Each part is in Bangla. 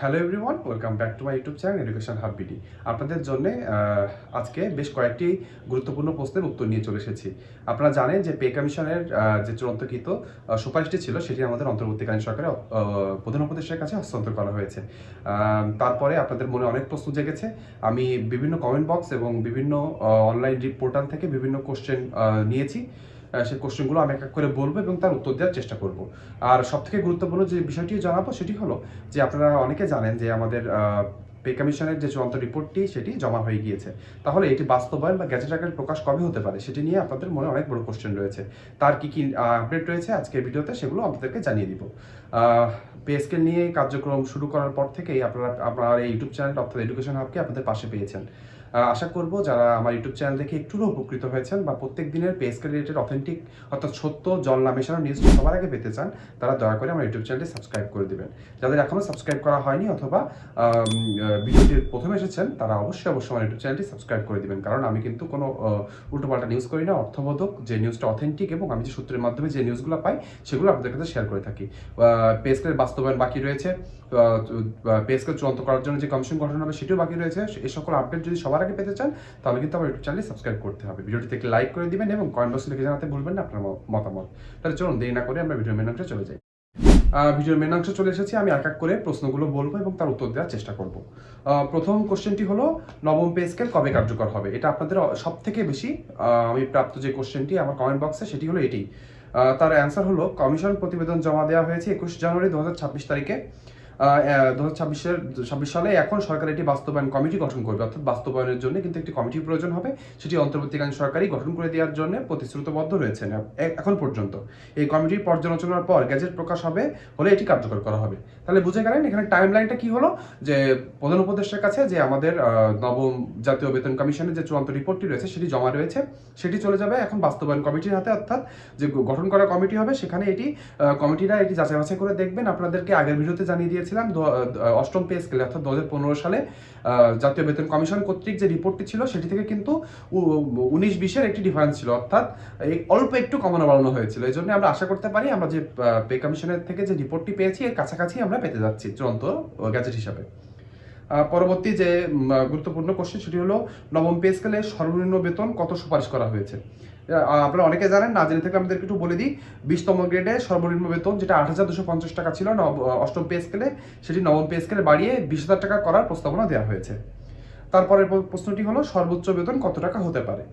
Hello everyone welcome back to my YouTube channel education hub BD আপনাদের জন্য আজকে বেশ কয়েকটি গুরুত্বপূর্ণ প্রশ্নের উত্তর নিয়ে চলে এসেছি। আপনারা জানেন যে পে কমিশনের যে চূড়ান্তকৃত সুপারিশটি ছিল, সেটি আমাদের অন্তর্বর্তীকালীন সরকারের প্রধান উপদেষ্টার কাছে হস্তান্তর করা হয়েছে। তারপরে আপনাদের মনে অনেক প্রশ্ন জেগেছে। আমি বিভিন্ন কমেন্ট বক্স এবং বিভিন্ন অনলাইন পোর্টাল থেকে বিভিন্ন কোশ্চেন নিয়েছি। সেই কোশ্চেনগুলো আমি এক এক করে বলব এবং তার উত্তর দেওয়ার চেষ্টা করব। আর সবথেকে গুরুত্বপূর্ণ যে বিষয়টি জানাব সেটি হলো যে আপনারা অনেকে জানেন যে আমাদের পে কমিশনের যে চূড়ান্ত রিপোর্টটি সেটি জমা হয়ে গিয়েছে। তাহলে এটি বাস্তবায়ন বা গ্যাজেট আকারে প্রকাশ কবে হতে পারে সেটি নিয়ে আপনাদের মনে অনেক বড় কোশ্চেন রয়েছে। তার কি কি আপডেট রয়েছে আজকের ভিডিওতে সেগুলো আপনাদেরকে জানিয়ে দিব। পে নিয়ে কার্যক্রম শুরু করার পর থেকেই আপনারা, আপনার এই ইউটিউব চ্যানেল অর্থাৎ এডুকেশন হাবকে আপনাদের পাশে পেয়েছেন। আশা করব যারা আমার ইউটিউব চ্যানেল দেখে একটু উপকৃত হয়েছেন বা প্রত্যেক দিনের পে স্কেল রিলেটেড অথেন্টিক অর্থাৎ সত্য জল না মেশানো নিউজ সবার আগে পেতে চান, তারা দয়া করে আমার ইউটিউব চ্যানেলটি সাবস্ক্রাইব করে দেবেন। যাদের এখনও সাবস্ক্রাইব করা হয়নি অথবা ভিডিওটির প্রথমে এসেছেন, তারা অবশ্যই অবশ্যই আমার ইউটিউব চ্যানেলটি সাবস্ক্রাইব করে দেবেন। কারণ আমি কিন্তু কোনো উল্টোপাল্টা নিউজ করি না, অর্থবোধক যে নিউজটা অথেন্টিক এবং আমি যে সূত্রের মাধ্যমে যে নিউজগুলো পাই, সেগুলো আপনাদের কাছে শেয়ার করে থাকি। পে স্কেলের বাস্তবায়ন বাকি রয়েছে পে স্কেল চূড়ান্ত করার জন্য যে কমিশন গঠন হবে, সেটিও বাকি রয়েছে। এই সকল আপডেট যদি সবার আগে পেতে চান, তাহলে কিন্তু আমার ইউটিউব চ্যানেলে সাবস্ক্রাইব করতে হবে। ভিডিওটিতে থেকে লাইক করে দিবেন এবং কমেন্ট বক্সে লিখে জানাতে ভুলবেন না আপনার মতামত। তাহলে চলুন, দেরি না করে আমরা ভিডিও মেন অংশে চলে যাই। ভিডিওর মেন অংশে চলে এসেছি। আমি এক এক করে প্রশ্নগুলো বলব এবং তার উত্তর দেওয়ার চেষ্টা করব। প্রথম কোশ্চেনটি হলো, নবম পে স্কেল কবে কার্যকর হবে? এটা আপনাদের সব থেকে বেশি আমি প্রাপ্ত যে কোশ্চেনটি আমার কমেন্ট বক্সে সেটি হলো এটি। তার অ্যান্সার হলো কমিশন প্রতিবেদন জমা দেওয়া হয়েছে একুশ জানুয়ারি দু হাজার ছাব্বিশ তারিখে। দু হাজার ছাব্বিশের, ছাব্বিশ সালে এখন সরকার একটি বাস্তবায়ন কমিটি গঠন করবে। অর্থাৎ বাস্তবায়নের জন্য কিন্তু একটি কমিটির প্রয়োজন হবে। সেটি অন্তর্বর্তীকালীন সরকারই গঠন করে দেওয়ার জন্য প্রতিশ্রুতবদ্ধ রয়েছেন এ- এখন পর্যন্ত। এই কমিটির পর্যালোচনার পর গ্যাজেট প্রকাশ হবে হলে এটি কার্যকর করা হবে। তাহলে বুঝে গেলেন এখানে টাইম লাইনটা কি হলো? যে প্রধান উপদেষ্টার কাছে যে আমাদের নবম জাতীয় বেতন কমিশনের যে চূড়ান্ত রিপোর্টটি রয়েছে সেটি জমা রয়েছে। সেটি চলে যাবে এখন বাস্তবায়ন কমিটির হাতে। অর্থাৎ যে গঠন করা কমিটি হবে সেখানে এটি কমিটিরা এটি যাচাই বাছাই করে দেখবেন। আপনাদেরকে আগের ভিডিওতে জানিয়ে দিয়েছিলাম দু- অষ্টম পে স্কেলে, অর্থাৎ দু সালে জাতীয় বেতন কমিশন কর্তৃক যে রিপোর্টটি ছিল, সেটি থেকে কিন্তু উনিশ বিশের একটি ডিফারেন্স ছিল, অর্থাৎ এই অল্প একটু কমানো বাড়ানো হয়েছিল। এই জন্য আমরা আশা করতে পারি আমরা যে পে কমিশনের থেকে যে রিপোর্টটি পেয়েছি, এর কাছাকাছি আমরা পেতে যাচ্ছি চূড়ান্ত গ্যাজেট হিসাবে। পরবর্তী যে গুরুত্বপূর্ণ কোশ্চেন সেটি হলো, নবম পে স্কেলে সর্বনিম্ন বেতন কত সুপারিশ করা হয়েছে? আপনারা অনেকে জানেন, না জেনে থেকে আমাদেরকে একটু বলে দিই। বিশতম গ্রেডে সর্বনিম্ন বেতন, যেটা আট হাজার দুশো পঞ্চাশ টাকা ছিল অষ্টম পে স্কেলে সেটি নবম পে স্কেলে বাড়িয়ে বিশ হাজার টাকা করার প্রস্তাবনা দেওয়া হয়েছে। তারপরের প্রশ্নটি হলো, সর্বোচ্চ বেতন কত টাকা হতে পারে?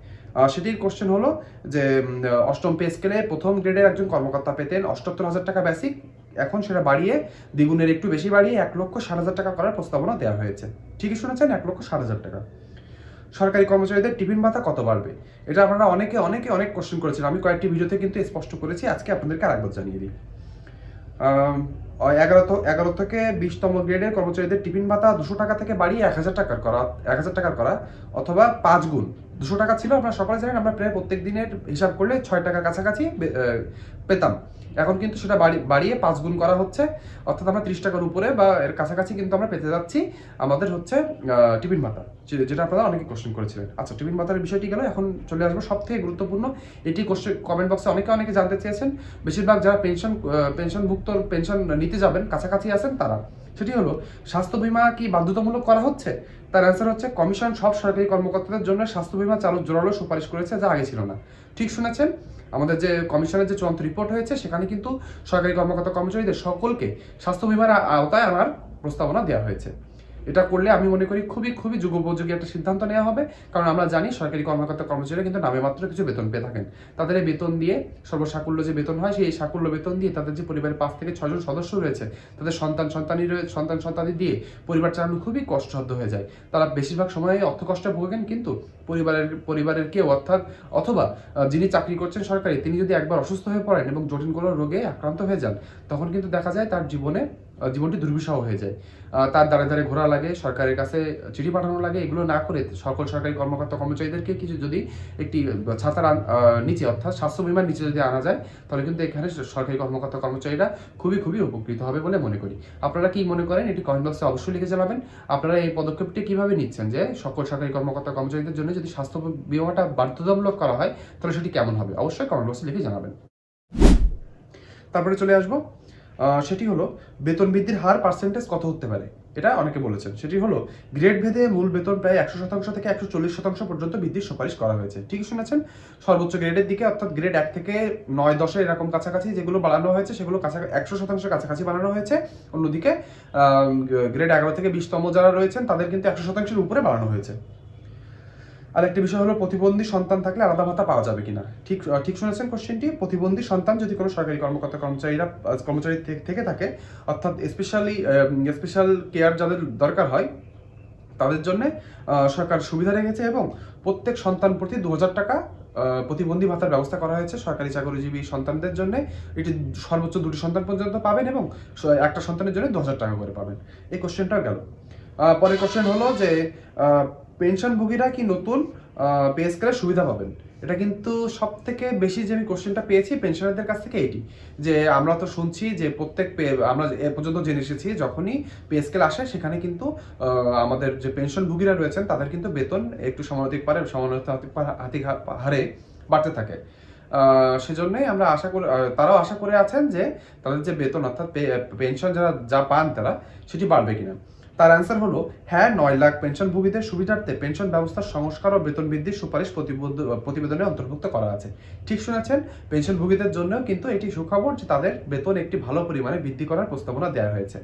সেটির কোশ্চেন হলো যে অষ্টম পে স্কেলে প্রথম গ্রেডের একজন কর্মকর্তা পেতেন অষ্টাত্তর হাজার টাকা বেসিক এখন সেটা বাড়িয়ে দ্বিগুণের একটু বেশি বাড়িয়ে এক লক্ষ ষাট হাজার টাকা করার প্রস্তাবনা দেওয়া হয়েছে। ঠিকই শুনেছেন? এক লক্ষ ষাট হাজার টাকা। সরকারি কর্মচারীদের টিফিন ভাতা কত বাড়বে? এটা আপনারা অনেকে অনেকে অনেক কোশ্চেন করেছেন। আমি কয়েকটি ভিডিওতে কিন্তু স্পষ্ট করেছি। আজকে আপনাদেরকে আরেকবার জানিয়ে দিই। এগারো এগারো থেকে বিশতম গ্রেডের কর্মচারীদের টিফিন ভাতা দুশো টাকা থেকে বাড়িয়ে এক হাজার টাকার করা, এক হাজার টাকার করা, অথবা পাঁচ গুণ। দুশো টাকা ছিল, আপনারা সকালে জানেন, আমরা প্রায় প্রত্যেক দিনের হিসাব করলে ছয় টাকার কাছাকাছি পেতাম। এখন কিন্তু সেটা বাড়ি- বাড়িয়ে পাঁচ গুণ করা হচ্ছে, অর্থাৎ আমরা ত্রিশ টাকার উপরে বা এর কাছাকাছি কিন্তু আমরা পেতে যাচ্ছি আমাদের হচ্ছে টিফিন ভাতা যেটা আপনারা অনেকে কোশ্চেন করেছিলেন। আচ্ছা টিফিন ভাতার বিষয়টি গেল, এখন চলে আসব সব থেকে গুরুত্বপূর্ণ। এটি কোশ্চেন কমেন্ট বক্সে অনেকে অনেকে জানতে চেয়েছেন, বেশিরভাগ যারা পেনশন পেনশনভুক্ত পেনশন নিতে যাবেন, কাছাকাছি আছেন তারা। সেটি হলো, স্বাস্থ্য বীমা কি বাধ্যতামূলক করা হচ্ছে? তার অ্যান্সার হচ্ছে, কমিশন সব সরকারি কর্মকর্তাদের জন্য স্বাস্থ্য বিমা চালু জোরালো সুপারিশ করেছে যা আগে ছিল না। ঠিক শুনেছেন? আমাদের যে কমিশনের যে চূড়ান্ত রিপোর্ট হয়েছে, সেখানে কিন্তু সরকারি কর্মকর্তা কর্মচারীদের সকলকে স্বাস্থ্য বিমার আওতায় আনার প্রস্তাবনা দেওয়া হয়েছে। এটা করলে আমি মনে করি খুবই খুবই যুগোপযোগী একটা সিদ্ধান্ত নেওয়া হবে। কারণ আমরা জানি সরকারি কর্মকর্তা কর্মচারীরা কিন্তু নামে মাত্র কিছু বেতন পেয়ে থাকেন। তাদের এই বেতন দিয়ে সর্বসাকুল্য যে বেতন হয়, সেই সাকুল্য বেতন দিয়ে তাদের যে পরিবারের পাঁচ থেকে ছজন সদস্য রয়েছে, তাদের সন্তান সন্তানি সন্তান সন্তানি দিয়ে পরিবার চালানো খুবই কষ্টসাধ্য হয়ে যায়। তারা বেশিরভাগ সময় অর্থ কষ্টে ভোগেন, কিন্তু পরিবারের পরিবারের কেউ অর্থাৎ, অথবা যিনি চাকরি করছেন সরকারি, তিনি যদি একবার অসুস্থ হয়ে পড়েন এবং জটিল কোনো রোগে আক্রান্ত হয়ে যান, তখন কিন্তু দেখা যায় তার জীবনে জীবনটি দুর্বিষহ হয়ে যায়। তার দ্বারে দ্বারে ঘোরা লাগে, সরকারের কাছে চিঠি পাঠানো লাগে, এগুলো না করে সকল সরকারি কর্মকর্তা কর্মচারীদেরকে কিছু যদি একটি ছাতার নিচে অর্থাৎ স্বাস্থ্য বিমার নিচে যদি আনা যায়, তাহলে কিন্তু এখানে সরকারি কর্মকর্তা কর্মচারীরা খুবই খুবই উপকৃত হবে বলে মনে করি। আপনারা কি মনে করেন? এটি কমেন্ট বক্সে অবশ্যই লিখে জানাবেন। আপনারা এই পদক্ষেপটি কীভাবে নিচ্ছেন? যে সকল সরকারি কর্মকর্তা কর্মচারীদের জন্য যদি স্বাস্থ্য বিমাটা বাধ্যতামূলক করা হয়, তাহলে সেটি কেমন হবে? অবশ্যই কমেন্ট বক্সে লিখে জানাবেন। তারপরে চলে আসব। সেটি হলো বেতন বৃদ্ধির হার পার্সেন্টেজ কত হতে পারে? এটা অনেকে বলেছেন। সেটি হলো গ্রেড ভেদে মূল বেতন প্রায় একশো শতাংশ থেকে একশো চল্লিশ শতাংশ পর্যন্ত বৃদ্ধির সুপারিশ করা হয়েছে। ঠিক শুনেছেন? সর্বোচ্চ গ্রেডের দিকে অর্থাৎ গ্রেড এক থেকে নয় দশে এরকম কাছাকাছি যেগুলো বাড়ানো হয়েছে, সেগুলো কাছাকাছি একশো শতাংশের কাছাকাছি বাড়ানো হয়েছে। অন্যদিকে গ্রেড এগারো থেকে বিশতম যারা রয়েছেন, তাদের কিন্তু একশো শতাংশের উপরে বাড়ানো হয়েছে। আরেকটি বিষয় হলো, প্রতিবন্ধী সন্তান থাকলে আলাদা ভাতা পাওয়া যাবে কিনা? ঠিক ঠিক শুনেছেন কোশ্চেনটি প্রতিবন্ধী সন্তান যদি কোনো সরকারি কর্মকর্তা, কর্মচারীরা কর্মচারী থেকে- থেকে, অর্থাৎ স্পেশালি স্পেশাল কেয়ার যাদের দরকার হয়, তাদের জন্য সরকার সুবিধা রেখেছে এবং প্রত্যেক সন্তান প্রতি দু হাজার টাকা প্রতিবন্ধী ভাতার ব্যবস্থা করা হয়েছে সরকারি চাকরিজীবী সন্তানদের জন্য। এটি সর্বোচ্চ দুটি সন্তান পর্যন্ত পাবেন এবং একটা সন্তানের জন্য দু হাজার টাকা করে পাবেন। এই কোশ্চেনটাও গেল। পরের কোশ্চেন হলো যে পেনশনভোগীরা কি নতুন পে স্কেলের সুবিধা পাবেন? এটা কিন্তু সব থেকে বেশি যে আমি কোশ্চেনটা পেয়েছি পেনশনারদের কাছ থেকে এটি, যে আমরা তো শুনছি যে প্রত্যেক পে, আমরা এ পর্যন্ত জেনে এসেছি যখনই পে স্কেল আসে সেখানে কিন্তু আমাদের যে পেনশনভোগীরা রয়েছেন তাদের কিন্তু বেতন একটু সমানুপাতিক পারে, সমানুপাতিক হাতিক হারে বাড়তে থাকে। সেজন্যই আমরা আশা করে তারাও আশা করে আছেন যে তাদের যে বেতন অর্থাৎ পেনশন যারা, যা পান তারা সেটি বাড়বে কিনা। তার অ্যান্সার হলো হ্যাঁ নয় লাখ পেনশনভোগীদের সুবিধার্থে পেনশন ব্যবস্থার সংস্কার ও বেতন বৃদ্ধির সুপারিশ প্রতিবেদনে অন্তর্ভুক্ত করা আছে। ঠিক শুনেছেন, পেনশনভোগীদের জন্য কিন্তু এটি সুখবর যে তাদের বেতন একটি ভালো পরিমাণে বৃদ্ধি করার প্রস্তাবনা দেওয়া হয়েছে।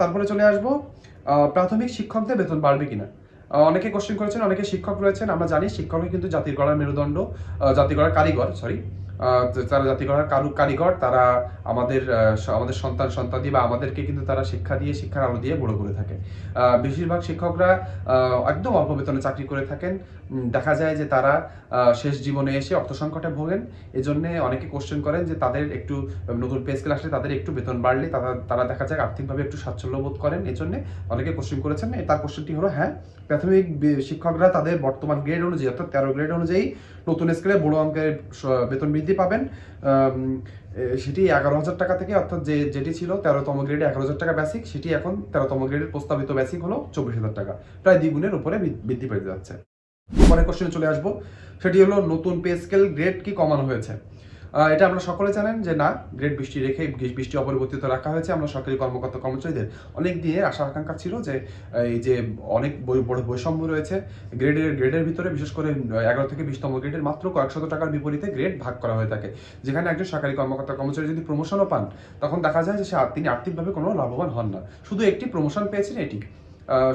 তারপরে চলে আসব প্রাথমিক শিক্ষকদের বেতন বাড়বে কিনা? অনেকে কোশ্চেন করেছেন, অনেকে শিক্ষক রয়েছেন, আমরা জানি শিক্ষকই কিন্তু জাতির গড়ার মেরুদণ্ড জাতির গড়ার কারিগর সরি যারা জাতি গড়ার কারু কারিগর, তারা আমাদের আমাদের সন্তান সন্তাদি বা আমাদেরকে কিন্তু তারা শিক্ষা দিয়ে, শিক্ষার আলো দিয়ে বড় করে থাকে। বেশিরভাগ শিক্ষকরা একদম অল্প বেতনে চাকরি করে থাকেন। দেখা যায় যে তারা শেষ জীবনে এসে অর্থ সংকটে ভোগেন। এজন্য অনেকে কোশ্চেন করেন যে তাদের একটু, নতুন পে স্কেল আসলে তাদের একটু বেতন বাড়লে তারা তারা দেখা যায় আর্থিকভাবে একটু স্বাচ্ছন্দ্য বোধ করেন। এজন্য অনেকে কোশ্চেন করেছেন। তার কোশ্চেনটি হলো হ্যাঁ প্রাথমিক শিক্ষকরা তাদের বর্তমান গ্রেড অনুযায়ী, অর্থাৎ তেরো গ্রেড অনুযায়ী নতুন স্কেলে বড় অঙ্কের বেতন বৃদ্ধি পাবেন। সেটি এগারো হাজার টাকা থেকে, অর্থাৎ যে, যেটি ছিল তেরোতম গ্রেডে এগারো হাজার টাকা বেসিক সেটি এখন তেরোতম গ্রেডের প্রস্তাবিত বেসিক হলো চব্বিশ হাজার টাকা। প্রায় দ্বিগুণের উপরে বৃদ্ধি পেতে যাচ্ছে। পরের কোশ্চেনে চলে আসব। সেটি হলো, নতুন পে স্কেল গ্রেড কি কমানো হয়েছে? এটা আমরা সকলে জানেন যে না গ্রেড বৃষ্টি রেখে বৃষ্টি অপরিবর্তিত রাখা হয়েছে। আমরা সরকারি কর্মকর্তা কর্মচারীদের অনেক দিনের আশা আকাঙ্ক্ষা ছিল যে, এই যে অনেক বড় বৈষম্য রয়েছে, গ্রেডের গ্রেডের ভিতরে বিশেষ করে এগারো থেকে বিশতম গ্রেডের মাত্র কয়েকশত টাকার বিপরীতে গ্রেড ভাগ করা হয়ে থাকে। যেখানে একজন সরকারি কর্মকর্তা কর্মচারী যদি প্রমোশনও পান, তখন দেখা যায় যে সে তিনি আর্থিকভাবে কোনো লাভবান হন না। শুধু একটি প্রমোশন পেয়েছেন, এটি।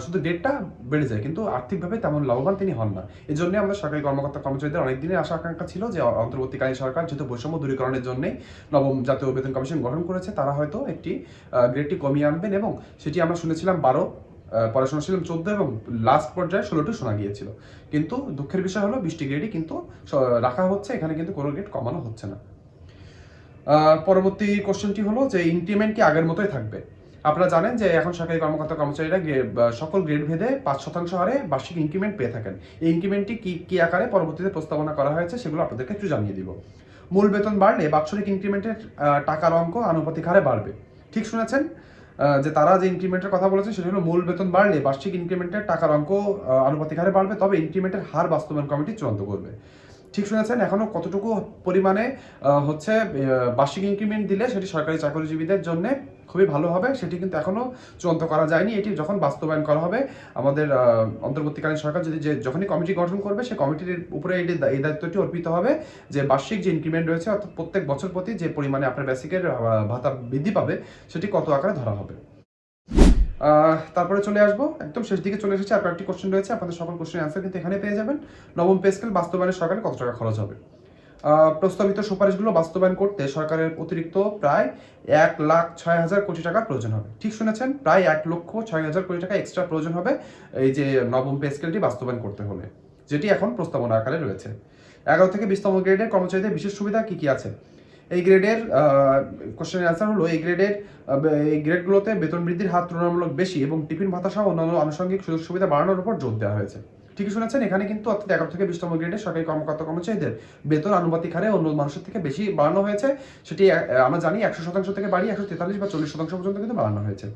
শুধু ডেটটা বেড়ে যায়, কিন্তু আর্থিকভাবে তেমন লাভবান তিনি হন না। এই জন্য আমাদের সরকারি কর্মকর্তা কর্মচারীদের অনেক দিনের আশা আকাঙ্ক্ষা ছিল যে অন্তর্বর্তীকালীন সরকার, যেহেতু বৈষম্য দূরীকরণের জন্য নবম জাতীয় বেতন কমিশন গঠন করেছে, তারা হয়তো একটি গ্রেডটি কমিয়ে আনবেন এবং সেটি আমরা শুনেছিলাম বারো পড়াশোনা ছিলাম চোদ্দ এবং লাস্ট পর্যায়ে ষোলোটি শোনা গিয়েছিল। কিন্তু দুঃখের বিষয় হলো বৃষ্টি গ্রেডই কিন্তু রাখা হচ্ছে, এখানে কিন্তু কোনো গ্রেড কমানো হচ্ছে না। পরবর্তী কোশ্চেনটি হলো যে ইনক্রিমেন্ট কি আগের মতোই থাকবে? আপনারা জানেন যে এখন সরকারি কর্মকর্তা কর্মচারীরা সকল গ্রেড ভেদে পাঁচ শতাংশ হারে বার্ষিক ইনক্রিমেন্ট পেয়ে থাকেন। এই ইনক্রিমেন্টটি কি কি আকারে পরবর্তীতে প্রস্তাবনা করা হয়েছে সেগুলো আপনাদেরকে একটু জানিয়ে দিব। মূল বেতন বাড়লে বাৎসরিক ইনক্রিমেন্টের টাকার অঙ্ক আনুপাতিক হারে বাড়বে। ঠিক শুনেছেন? যে তারা যে ইনক্রিমেন্টের কথা বলেছে সেটা হলো মূল বেতন বাড়লে বার্ষিক ইনক্রিমেন্টের টাকার অঙ্ক আনুপাতিক হারে বাড়বে, তবে ইনক্রিমেন্টের হার বাস্তবায়ন কমিটি চূড়ান্ত করবে। ঠিক শুনেছেন? এখনও কতটুকু পরিমাণে হচ্ছে বার্ষিক ইনক্রিমেন্ট দিলে সেটি সরকারি চাকরিজীবীদের জন্য খুবই ভালো হবে, সেটি কিন্তু এখনও চূড়ান্ত করা যায়নি। এটি যখন বাস্তবায়ন করা হবে, আমাদের অন্তর্বর্তীকালীন সরকার যদি যে যখনই কমিটি গঠন করবে সেই কমিটির উপরে এই এই দায়িত্বটি অর্পিত হবে যে বার্ষিক যে ইনক্রিমেন্ট রয়েছে, অর্থাৎ প্রত্যেক বছর প্রতি যে পরিমাণে আপনার বেসিকের ভাতা বৃদ্ধি পাবে, সেটি কত আকারে ধরা হবে। তারপরে চলে আসব, একদম শেষ দিকে চলে এসেছে, আর কয়েকটি কোশ্চেন রয়েছে, আপনাদের সকল কোশ্চেন অ্যান্সার কিন্তু এখানে পেয়ে যাবেন। নবম পে স্কেল বাস্তবায়নে সরকারে কত টাকা খরচ হবে? প্রস্তাবিত সুপারিশগুলো বাস্তবায়ন করতে সরকারের অতিরিক্ত প্রায় এক লাখ ছয় হাজার কোটি টাকা প্রয়োজন হবে। ঠিক শুনেছেন? প্রায় এক লক্ষ ছয় হাজার কোটি টাকা এক্সট্রা প্রয়োজন হবে এই যে নবম পে স্কেলটি বাস্তবায়ন করতে হলে, যেটি এখন প্রস্তাবনা আকারে রয়েছে। এগারো থেকে বিশতম গ্রেডের কর্মচারীদের বিশেষ সুবিধা কি কি আছে? এই গ্রেডের কোশ্চেনের অ্যান্সার হলো, এই গ্রেডের এই গ্রেডগুলোতে বেতন বৃদ্ধির হার তুলনামূলক বেশি এবং টিফিন ভাতা সহ অন্যান্য আনুষঙ্গিক সুযোগ সুবিধা বাড়ানোর উপর জোর দেওয়া হয়েছে। ঠিকই শুনেছেন, এখানে কিন্তু অর্থাৎ এগারো থেকে বিশতম গ্রেডের সরকারি কর্মকর্তা কর্মচারীদের বেতন আনুপাতিক হারে অন্য মানুষের থেকে বেশি বাড়ানো হয়েছে। সেটি আমরা জানি একশো শতাংশ থেকে বাড়িয়ে একশো তেতাল্লিশ বা চল্লিশ শতাংশ পর্যন্ত কিন্তু বাড়ানো হয়েছে।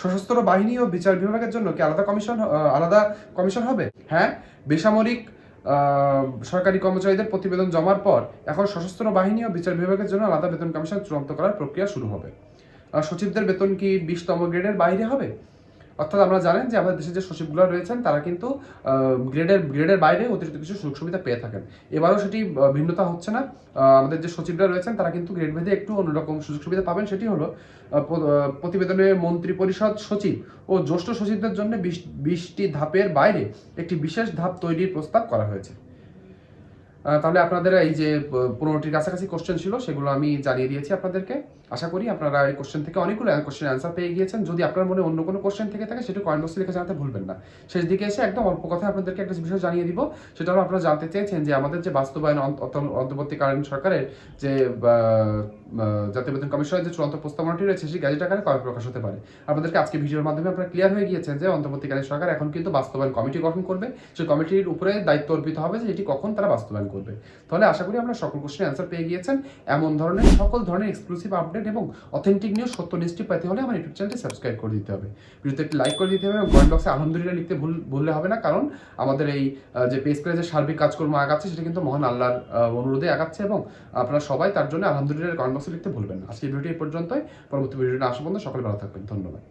সশস্ত্র বাহিনী ও বিচার বিভাগের জন্য কি আলাদা কমিশন আলাদা কমিশন হবে? হ্যাঁ বেসামরিক সরকারি কর্মচারীদের প্রতিবেদন জমার পর এখন সশস্ত্র বাহিনী ও বিচার বিভাগের জন্য আলাদা বেতন কমিশন চূড়ান্ত করার প্রক্রিয়া শুরু হবে। সচিবদের বেতন কি বিশতম গ্রেডের বাইরে হবে? অর্থাৎ আমরা জানেন যে আমাদের দেশের যে সচিবগুলো রয়েছেন, তারা কিন্তু গ্রেডের গ্রেডের বাইরে অতিরিক্ত কিছু সুযোগ সুবিধা পেয়ে থাকেন। এবারও সেটি ভিন্নতা হচ্ছে না। আমাদের যে সচিবরা রয়েছেন, তারা কিন্তু গ্রেড ভেদে একটু অন্যরকম সুযোগ সুবিধা পাবেন। সেটি হলো প্রতিবেদনে মন্ত্রী পরিষদ সচিব ও জ্যেষ্ঠ সচিবদের জন্য বিশ, বিশটি ধাপের বাইরে একটি বিশেষ ধাপ তৈরির প্রস্তাব করা হয়েছে। তাহলে আপনাদের এই যে পনেরোটির কাছাকাছি কোশ্চেন ছিল, সেগুলো আমি জানিয়ে দিয়েছি আপনাদেরকে। আশা করি আপনারা এই কোশ্চেন থেকে অনেকগুলো কোশ্চেন অ্যান্সার পেয়ে গিয়েছেন। যদি আপনার মনে অন্য কোনো কোশ্চেন থেকে থাকে সেটা কমেন্ট বক্সে লিখে জানাতে ভুলবেন না। শেষ দিকে এসে একদম অল্প কথা আপনাদেরকে একটা বিষয় জানিয়ে দিব। সেটা হলো আপনারা জানতে চেয়েছেন যে আমাদের যে বাস্তবায়ন অন্ত- অন্ত- অন্তর্বর্তীকালীন সরকারের যে জাতীয় বেতন কমিশনের যে চূড়ান্ত প্রস্তাবনাটি রয়েছে, সেই গ্যাজেট আকারে কবে প্রকাশ হতে পারে। আপনাদেরকে আজকে ভিডিওর মাধ্যমে আপনারা ক্লিয়ার হয়ে গিয়েছেন যে অন্তর্বর্তীকালীন সরকার এখন কিন্তু বাস্তবায়ন কমিটি গঠন করবে। সেই কমিটির উপরে দায়িত্ব অর্পিত হবে যে এটি কখন তারা বাস্তবায়ন করবে। তাহলে আশা করি আমরা সকল কোশ্চেন অ্যান্সার পেয়ে গিয়েছেন। এমন ধরনের, সকল ধরনের এক্সক্লুসিভ আপডেট এবং অথেন্টিক নিউজ সত্য নিশ্চিত পেতে হলে আমার ইউটিউব চ্যানেলটি সাবস্ক্রাইব করে দিতে হবে। ভিডিওতে একটি লাইক করে দিতে হবে এবং কমেন্ট বক্সে আলহামদুলিল্লাহ লিখতে ভুল, ভুললে হবে না। কারণ আমাদের এই যে পেজ করে যে সার্বিক কাজকর্ম আগাচ্ছে, সেটা কিন্তু মহান আল্লাহর অনুরোধে আগাচ্ছে এবং আপনারা সবাই তার জন্য আলহামদুলিল্লাহ কমেন্ট বক্সে লিখতে ভুলবেন না। আজকে ভিডিওটি এই পর্যন্তই। পরবর্তী ভিডিওটা আসা পর্যন্ত সকলে ভালো থাকবেন। ধন্যবাদ।